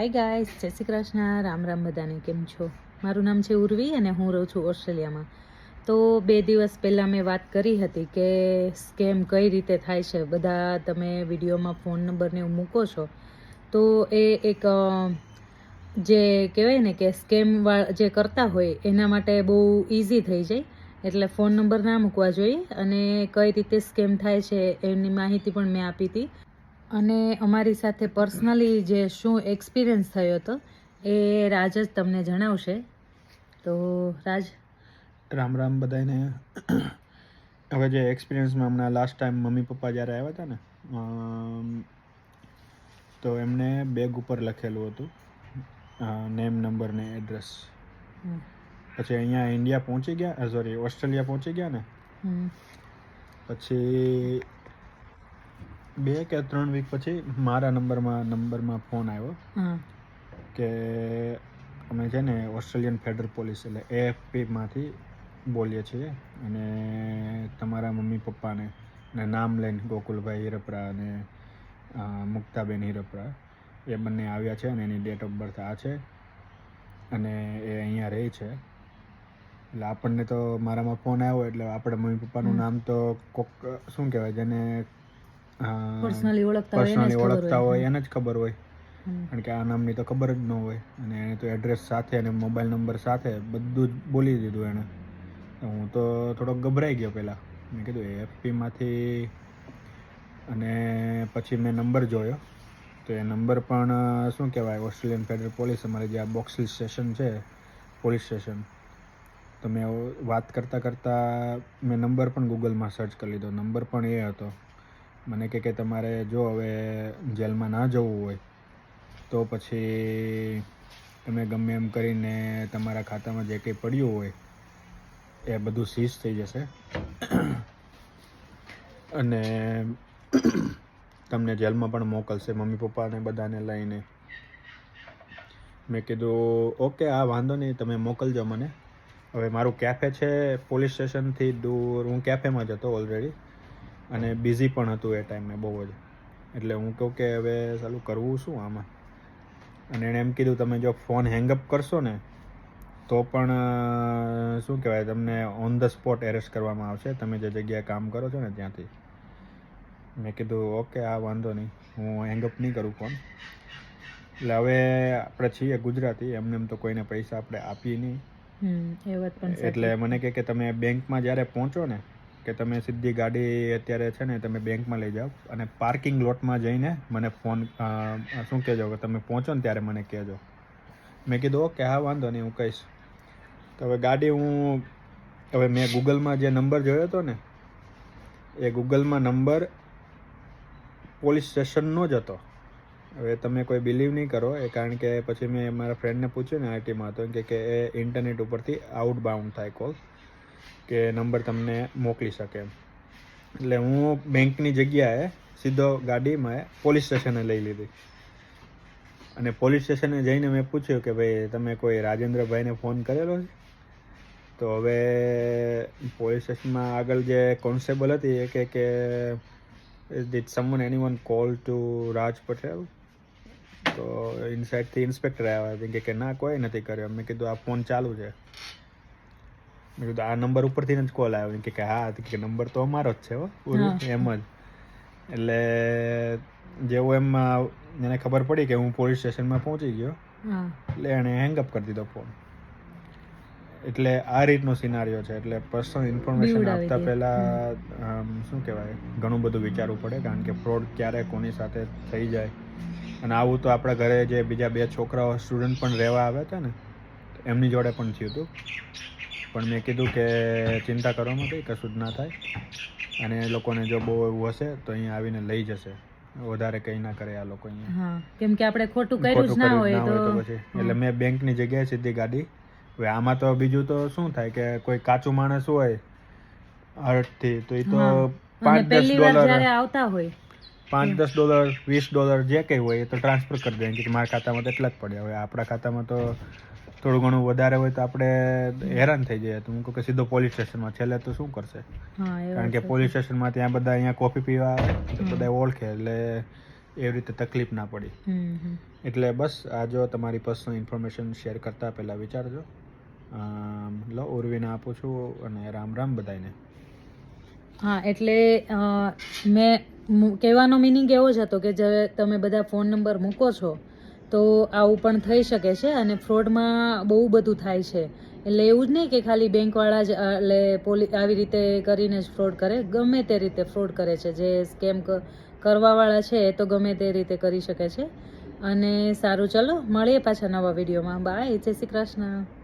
Hi guys જય શ્રી કૃષ્ણ. રામ રામ બધાને કેમ છો? મારું નામ છે ઉર્વી અને હું રહું છું ઓસ્ટ્રેલિયામાં. તો બે દિવસ પહેલાં મેં વાત કરી હતી કે સ્કેમ કઈ રીતે થાય છે? બધા તમે વિડીયોમાં ફોન નંબરને એવું મૂકો છો. તો એ એક જે કહેવાય ને કે સ્કેમ જે કરતા હોય, એના માટે બહુ ઇઝી થઈ જાય. એટલે ફોન નંબર ના મૂકવા જોઈએ અને કઈ રીતે સ્કેમ થાય છે એની માહિતી પણ મેં આપી હતી. અને અમારી સાથે પર્સનલી જે શું એક્સપિરિયન્સ થયો હતો એ રાજ જ તમને જણાવશે. તો રાજ? રામ રામ બધાને હવે જે એક્સપિરિયન્સમાં હમણાં લાસ્ટ ટાઈમ મમ્મી પપ્પા જ્યારે આવ્યા હતા ને તો એમને બેગ ઉપર લખેલું હતું નેમ નંબર ને એડ્રેસ પછી અહીંયા ઇન્ડિયા પહોંચી ગયા સોરી ઓસ્ટ્રેલિયા પહોંચી ગયા ને. પછી બે કે ત્રણ વીક પછી મારા નંબરમાં નંબરમાં ફોન આવ્યો કે અમે છે ને ઓસ્ટ્રેલિયન ફેડરલ પોલીસ એટલે એએફપીમાંથી બોલીએ છીએ અને તમારા મમ્મી પપ્પાને ને નામ લઈને ગોકુલભાઈ હિરપરા અને મુક્તાબેન હિરપરા એ બંને આવ્યા છે અને એની ડેટ ઓફ બર્થ આ છે અને એ અહીંયા રહે છે. એટલે આપણને તો મારામાં ફોન આવ્યો એટલે આપણે મમ્મી પપ્પાનું નામ તો કોક શું કહેવાય જેને પર્સનલી ઓળખતા હોય એને જ પર્સનલી ખબર ઓળખતા હોય. હોય એને જ ખબર હોય. કારણ કે આ નામની તો ખબર જ ન હોય. અને એને તો એડ્રેસ સાથે અને મોબાઈલ નંબર સાથે બધું જ બોલી દીધું એણે. હું તો થોડોક ગભરાઈ ગયો પહેલાં. મેં કીધું એફપીમાંથી અને પછી મેં નંબર જોયો. તો એ નંબર પણ શું કહેવાય ઓસ્ટ્રેલિયન ફેડરલ પોલીસ અમારે જે આ બોક્સલ સ્ટેશન છે પોલીસ સ્ટેશન તો મેં વાત કરતાં કરતાં મેં નંબર પણ ગૂગલમાં સર્ચ કરી લીધો. નંબર પણ એ હતો. મને કે કે તમારે જો હવે જેલમાં ના જવું હોય, તો પછી તમે ગમે એમ કરીને તમારા ખાતામાં જે કંઈ પડ્યું હોય, એ બધું સીઝ થઈ જશે. અને તમને જેલમાં પણ મોકલશે મમ્મી પપ્પાને બધાને લઈને. મેં કીધું, ઓકે, આ વાંધો નહીં, તમે મોકલજો મને. હવે મારું કેફે છે પોલીસ સ્ટેશનથી દૂર. હું કેફેમાં જ હતો ઓલરેડી અને બિઝી પણ હતું એ ટાઈમે બહુ જ. એટલે હું કહું કે હવે ચાલું કરવું શું આમાં? અને એણે એમ કીધું તમે જો ફોન હેંગઅપ કરશો ને તો પણ શું કહેવાય તમને ઓન ધ સ્પોટ એરેસ્ટ કરવામાં આવશે. તમે જે જગ્યાએ કામ કરો છો ને ત્યાંથી. મેં કીધું ઓકે આ વાંધો નહીં. હું હેંગઅપ નહીં કરું ફોન એટલે હવે આપણે છીએ ગુજરાતી એમને એમ તો કોઈને પૈસા આપણે આપીએ નહીં. એટલે મને કે તમે બેંકમાં જ્યારે પહોંચો ને કે તમે સીધી ગાડી અત્યારે છે ને તમે બેંકમાં લઈ જાઓ અને પાર્કિંગ લોટમાં જઈને મને ફોન શું કહેજો કે તમે પહોંચો ને ત્યારે મને કહેજો. મેં કીધું, ઓકે, હા, વાંધો નહીં, હું કહીશ. તો હવે ગાડી હું, હવે મેં ગૂગલમાં જે નંબર જોયો હતો ને, એ ગૂગલમાં નંબર પોલીસ સ્ટેશનનો જ હતો. હવે તમે કોઈ બિલીવ નહીં કરો, એ કારણ કે પછી મેં મારા ફ્રેન્ડને પૂછ્યું ને આઈટીમાં તો કે કે એ ઇન્ટરનેટ ઉપરથી આઉટબાઉન્ડ થાય કોલ કે નંબર તમને મોકલી શકે. એટલે હું બેંકની જગ્યાએ સીધો ગાડીમાં પોલીસ સ્ટેશને લઈ લીધી. અને પોલીસ સ્ટેશને જઈને મેં પૂછ્યું કે ભાઈ, તમે કોઈ રાજેન્દ્રભાઈને ફોન કરેલો છે? તો હવે પોલીસ સ્ટેશનમાં આગળ જે કોન્સ્ટેબલ હતી, એ કે કે did someone any one call to Raj Patel તો ઇનસાઇડથી ઇન્સ્પેક્ટર આવ્યા કે ના, કોઈ નથી કર્યો. મેં કીધું, આ ફોન ચાલુ છે. મેં કીધું આ નંબર ઉપરથી જ કોલ આવ્યો. કે હા કે નંબર તો અમારો જ છે હો એમ જ. એટલે જેવું એમ એને ખબર પડી કે હું પોલીસ સ્ટેશનમાં પહોંચી ગયો હા. એટલે એણે હેંગઅપ કરી દીધો ફોન એટલે આ રીતનો સિનારીઓ છે એટલે પર્સનલ ઇન્ફોર્મેશન આપતા પહેલા શું કહેવાય ઘણું બધું વિચારવું પડે કારણ કે ફ્રોડ ક્યારે કોની સાથે થઈ જાય. અને આવું તો આપણા ઘરે જે બીજા બે છોકરાઓ સ્ટુડન્ટ પણ રહેવા આવ્યા હતા ને એમની જોડે પણ થયું હતું. પણ મેં કીધું કે ચિંતા કરવામાં કંઈ કશું જ ના થાય. અને એ લોકોને જો બહુ એવું હશે તો અહીંયા આવીને લઈ જશે. વધારે કંઈ ના કરે આ લોકો અહીંયા. કેમ કે આપણે ખોટું કર્યું જ ના હોય તો પછી. એટલે મેં બેંકની જગ્યાએ સીધી ગાડી. હવે આમાં તો બીજું તો શું થાય કે કોઈ કાચું માણસ હોય હર્ટથી તો એ તો પાંચ દસ ડોલર આવતા હોય. પાંચ દસ ડોલર વીસ ડોલર જે કંઈ હોય એ તો ટ્રાન્સફર કરી દે. કે મારા ખાતામાં તો એટલા જ પડ્યા. હોય આપણા ખાતામાં તો થોડું ઘણું વધારે હોય તો આપણે હેરાન થઈ જઈએ. તો હું કહું કે સીધો પોલીસ સ્ટેશનમાં છેલ્લે તો શું કરશે? હા કારણ કે પોલીસ સ્ટેશનમાં ત્યાં બધા અહીંયા કોફી પીવા આવે બધા ઓળખે એટલે એવી રીતે તકલીફ ના પડી. એટલે બસ આ જો તમારી પર્સનલ ઇન્ફોર્મેશન શેર કરતા પહેલાં વિચારજો. લો ઉર્વીને આપું છું અને રામ રામ બધાને હા એટલે મેં કહેવાનો મિનિંગ એવો જ હતો કે જ્યારે તમે બધા ફોન નંબર મૂકો છો તો આવું પણ થઈ શકે છે અને ફ્રોડમાં બહુ બધું થાય છે. એટલે એવું જ નહીં કે ખાલી બેંકવાળા જ એટલે પોલી, આવી રીતે કરીને જ ફ્રોડ કરે. ગમે તે રીતે ફ્રોડ કરે છે. જે સ્કેમ કરવાવાળા છે એ તો ગમે તે રીતે કરી શકે છે. અને સારું, ચલો, મળીએ પાછા નવા વિડીયોમાં. બાય, જય શ્રી કૃષ્ણ.